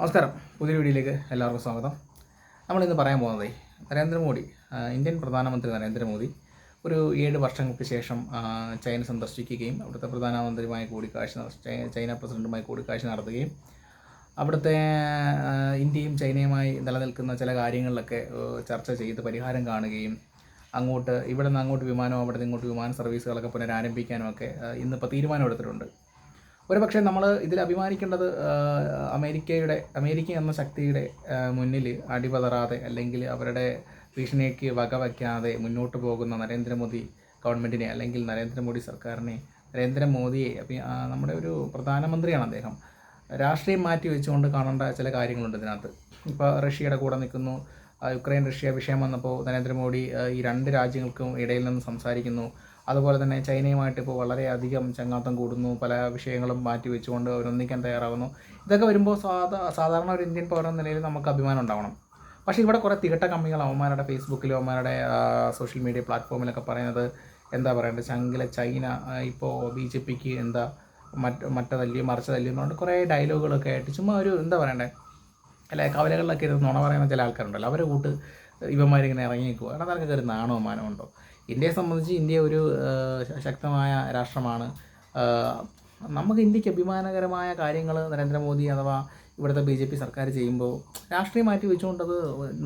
നമസ്കാരം. പുതിയ വീഡിയോയിലേക്ക് എല്ലാവർക്കും സ്വാഗതം. നമ്മളിന്ന് പറയാൻ പോകുന്നത് നരേന്ദ്രമോദി ഇന്ത്യൻ പ്രധാനമന്ത്രി നരേന്ദ്രമോദി ഒരു ഏഴ് വർഷങ്ങൾക്ക് ശേഷം ചൈന സന്ദർശിക്കുകയും അവിടുത്തെ പ്രധാനമന്ത്രിയുമായി കൂടിക്കാഴ്ച ചൈന പ്രസിഡന്റുമായി കൂടിക്കാഴ്ച നടത്തുകയും അവിടുത്തെ ഇന്ത്യയും ചൈനയുമായി നിലനിൽക്കുന്ന ചില കാര്യങ്ങളിലൊക്കെ ചർച്ച ചെയ്ത് പരിഹാരം കാണുകയും അങ്ങോട്ട് ഇവിടെ നിന്ന് അങ്ങോട്ട് വിമാനവും അവിടെ നിന്ന് ഇങ്ങോട്ട് വിമാന സർവീസുകളൊക്കെ പുനരാരംഭിക്കാനും ഒക്കെ ഇന്നിപ്പോൾ തീരുമാനമെടുത്തിട്ടുണ്ട്. ഒരു പക്ഷേ നമ്മൾ ഇതിൽ അഭിമാനിക്കേണ്ടത് അമേരിക്കയുടെ അമേരിക്ക എന്ന ശക്തിയുടെ മുന്നിൽ അടിപതറാതെ അല്ലെങ്കിൽ അവരുടെ ഭീഷണിക്ക് വകവയ്ക്കാതെ മുന്നോട്ട് പോകുന്ന നരേന്ദ്രമോദി ഗവൺമെന്റിനെ അല്ലെങ്കിൽ നരേന്ദ്രമോദി സർക്കാരിനെ നരേന്ദ്രമോദിയെ നമ്മുടെ ഒരു പ്രധാനമന്ത്രിയാണ് അദ്ദേഹം. രാഷ്ട്രീയം മാറ്റി വെച്ചുകൊണ്ട് കാണേണ്ട ചില കാര്യങ്ങളുണ്ട് ഇതിനകത്ത്. ഇപ്പോൾ റഷ്യയുടെ കൂടെ നിൽക്കുന്നു. യുക്രൈൻ റഷ്യ വിഷയം വന്നപ്പോൾ നരേന്ദ്രമോദി ഈ രണ്ട് രാജ്യങ്ങൾക്കും ഇടയിൽ നിന്ന് സംസാരിക്കുന്നു. അതുപോലെ തന്നെ ചൈനയുമായിട്ട് ഇപ്പോൾ വളരെയധികം ചങ്ങാത്തം കൂടുന്നു. പല വിഷയങ്ങളും മാറ്റി വെച്ചുകൊണ്ട് അവരൊന്നിക്കാൻ തയ്യാറാകുന്നു ഇതൊക്കെ വരുമ്പോൾ സാധാ സാധാരണ ഒരു ഇന്ത്യൻ പൗരൻ നിലയിൽ നമുക്ക് അഭിമാനം ഉണ്ടാവണം. പക്ഷേ ഇവിടെ കുറേ തികട്ട കമ്മികൾ അവന്മാരുടെ ഫേസ്ബുക്കിലും അവന്മാരുടെ സോഷ്യൽ മീഡിയ പ്ലാറ്റ്ഫോമിലൊക്കെ പറയുന്നത് എന്താ പറയേണ്ടത്? ചങ്കിലെ ചൈന ഇപ്പോൾ ബി ജെ പിക്ക് എന്താ മറ്റ് മറിച്ച മറിച്ചതല്ലി എന്നുകൊണ്ട് കുറേ ഡയലോഗുകളൊക്കെ ആയിട്ട് ചുമ്മാ ഒരു എന്താ പറയണ്ടേ? അല്ല കവലകളിലൊക്കെ ഇരുന്ന് നുണ പറയുന്ന ചില ആൾക്കാരുണ്ടല്ലോ. അവരെ കൂട്ട് ഇവന്മാരിങ്ങനെ ഇറങ്ങി നിൽക്കുക കാരണം അതൊക്കെ ഒരു നാണോ ഇന്ത്യയെ സംബന്ധിച്ച് ഇന്ത്യ ഒരു ശക്തമായ രാഷ്ട്രമാണ്. നമുക്ക് ഇന്ത്യയ്ക്ക് അഭിമാനകരമായ കാര്യങ്ങൾ നരേന്ദ്രമോദി അഥവാ ഇവിടുത്തെ ബി ജെ പി സർക്കാർ ചെയ്യുമ്പോൾ രാഷ്ട്രീയം മാറ്റി വെച്ചുകൊണ്ട് അത്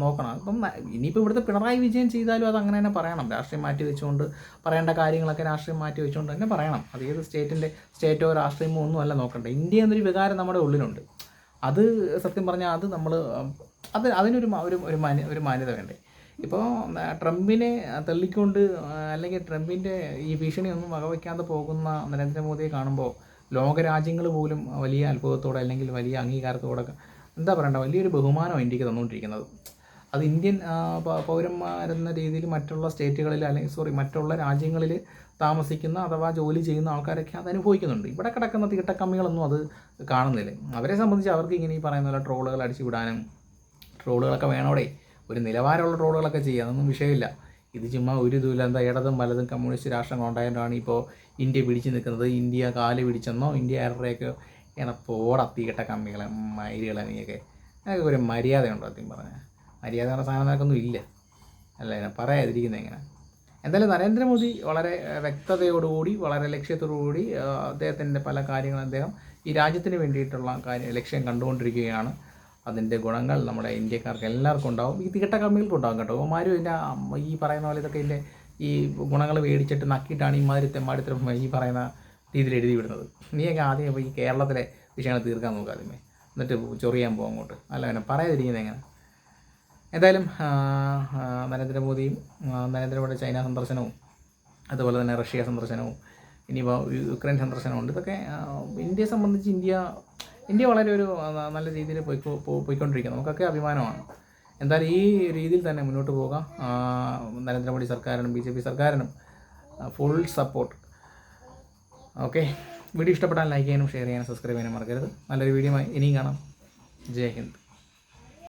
നോക്കണം. ഇപ്പം ഇനിയിപ്പോൾ ഇവിടുത്തെ പിണറായി വിജയൻ ചെയ്താലും അത് അങ്ങനെ തന്നെ പറയണം. രാഷ്ട്രീയം മാറ്റി വെച്ചുകൊണ്ട് പറയേണ്ട കാര്യങ്ങളൊക്കെ രാഷ്ട്രീയം മാറ്റി വെച്ചുകൊണ്ട് തന്നെ പറയണം. അത് ഏത് സ്റ്റേറ്റിന്റെ സ്റ്റേറ്റോ രാഷ്ട്രീയമോ ഒന്നും അല്ല നോക്കണ്ട. ഇന്ത്യ എന്നൊരു വികാരം നമ്മുടെ ഉള്ളിലുണ്ട്. അത് സത്യം പറഞ്ഞാൽ അത് നമ്മൾ അത് അതിനൊരു ഒരു ഒരു ഒരു മാന്യത വേണ്ടേ. ഇപ്പോൾ ട്രംപിനെ തള്ളിക്കൊണ്ട് അല്ലെങ്കിൽ ട്രംപിന്റെ ഈ ഭീഷണിയൊന്നും വകവയ്ക്കാതെ പോകുന്ന നരേന്ദ്രമോദിയെ കാണുമ്പോൾ ലോകരാജ്യങ്ങൾ പോലും വലിയ അത്ഭുതത്തോടെ അല്ലെങ്കിൽ വലിയ അംഗീകാരത്തോടെ എന്താ പറയണ്ട വലിയൊരു ബഹുമാനം ഇന്ത്യയ്ക്ക് തന്നുകൊണ്ടിരിക്കുന്നത് അത് ഇന്ത്യൻ പൗരന്മാരെന്ന രീതിയിൽ മറ്റുള്ള സ്റ്റേറ്റുകളിൽ അല്ലെങ്കിൽ സോറി മറ്റുള്ള രാജ്യങ്ങളിൽ താമസിക്കുന്ന അഥവാ ജോലി ചെയ്യുന്ന ആൾക്കാരൊക്കെ അത് അനുഭവിക്കുന്നുണ്ട്. ഇവിടെ കിടക്കുന്ന തീട്ടക്കമ്മികളൊന്നും അത് കാണുന്നില്ല. അവരെ സംബന്ധിച്ച് അവർക്ക് ഇങ്ങനെ ഈ പറയുന്ന പോലെ ട്രോളുകൾ അടിച്ചു വിടാനും ട്രോളുകളൊക്കെ വേണോടെ ഒരു നിലവാരമുള്ള റോഡുകളൊക്കെ ചെയ്യുക അതൊന്നും വിഷയമില്ല. ഇത് ചുമ്മാ ഒരു ഇതുമില്ല. എന്താ ഇടതും വലതും കമ്മ്യൂണിസ്റ്റ് രാഷ്ട്രം ഉണ്ടായതുകൊണ്ടാണ് ഇപ്പോൾ ഇന്ത്യ പിടിച്ചു നിൽക്കുന്നത്. ഇന്ത്യ കാൽ പിടിച്ചെന്നോ ഇന്ത്യ ആരുടെയൊക്കെ ഇങ്ങനെ പോടത്തിയിട്ട കമ്മികളെ മൈരികളെ നീയൊക്കെ. അതൊക്കെ ഒരു മര്യാദയുണ്ടോ സത്യം പറഞ്ഞാൽ? മര്യാദ എന്ന സാധനം നിനക്കൊന്നും ഇല്ല. അല്ല ഞാൻ പറയാതിരിക്കുന്നത് എങ്ങനെ എന്തായാലും നരേന്ദ്രമോദി വളരെ വ്യക്തതയോടുകൂടി വളരെ ലക്ഷ്യത്തോടുകൂടി അദ്ദേഹത്തിന്റെ പല കാര്യങ്ങളും അദ്ദേഹം ഈ രാജ്യത്തിന് വേണ്ടിയിട്ടുള്ള കാര്യം ലക്ഷ്യം കണ്ടുകൊണ്ടിരിക്കുകയാണ്. അതിന്റെ ഗുണങ്ങൾ നമ്മുടെ ഇന്ത്യക്കാർക്ക് എല്ലാവർക്കും ഉണ്ടാവും. ഈ തികട്ട കമ്മികൾക്കും ഉണ്ടാവും കേട്ടോ. അവന്മാരും ഇതിന്റെ ഈ പറയുന്ന പോലെ ഇതൊക്കെ ഇതിന്റെ ഈ ഗുണങ്ങൾ മേടിച്ചിട്ട് നക്കിയിട്ടാണ് ഈ മാതിരി തെമ്മാടിത്തരം ഈ പറയുന്ന രീതിയിൽ എഴുതി വിടുന്നത്. നീയൊക്കെ ആദ്യം ഇപ്പോൾ ഈ കേരളത്തിലെ വിഷയങ്ങൾ തീർക്കാൻ നോക്കുക ആദ്യമേ എന്നിട്ട് ചൊറിയാൻ പോകും അങ്ങോട്ട്. അല്ല പിന്നെ പറയാതിരിക്കുന്നത് എങ്ങനെ? എന്തായാലും നരേന്ദ്രമോദിയും നരേന്ദ്രമോദിയുടെ ചൈന സന്ദർശനവും അതുപോലെ തന്നെ റഷ്യ സന്ദർശനവും ഇനിയിപ്പോൾ യുക്രൈൻ സന്ദർശനമുണ്ട് ഇതൊക്കെ ഇന്ത്യയെ സംബന്ധിച്ച് ഇന്ത്യ ഇന്ത്യ വളരെ ഒരു നല്ല രീതിയിൽ പോയിക്കോ പോ- പോയിക്കൊണ്ടിരിക്കുന്നു. നമുക്കൊക്കെ അഭിമാനമാണ്. എന്തായാലും ഈ രീതിയിൽ തന്നെ മുന്നോട്ട് പോകാം. നരേന്ദ്രമോദി സർക്കാരിനും ബി ജെ പി സർക്കാരിനും ഫുൾ സപ്പോർട്ട് ഓക്കെ. വീഡിയോ ഇഷ്ടപ്പെട്ടാൽ ലൈക്ക് ചെയ്യാനും ഷെയർ ചെയ്യാനും സബ്സ്ക്രൈബ് ചെയ്യാനും മറക്കരുത്. നല്ലൊരു വീഡിയോ ഇനിയും കാണാം. ജയ് ഹിന്ദ്.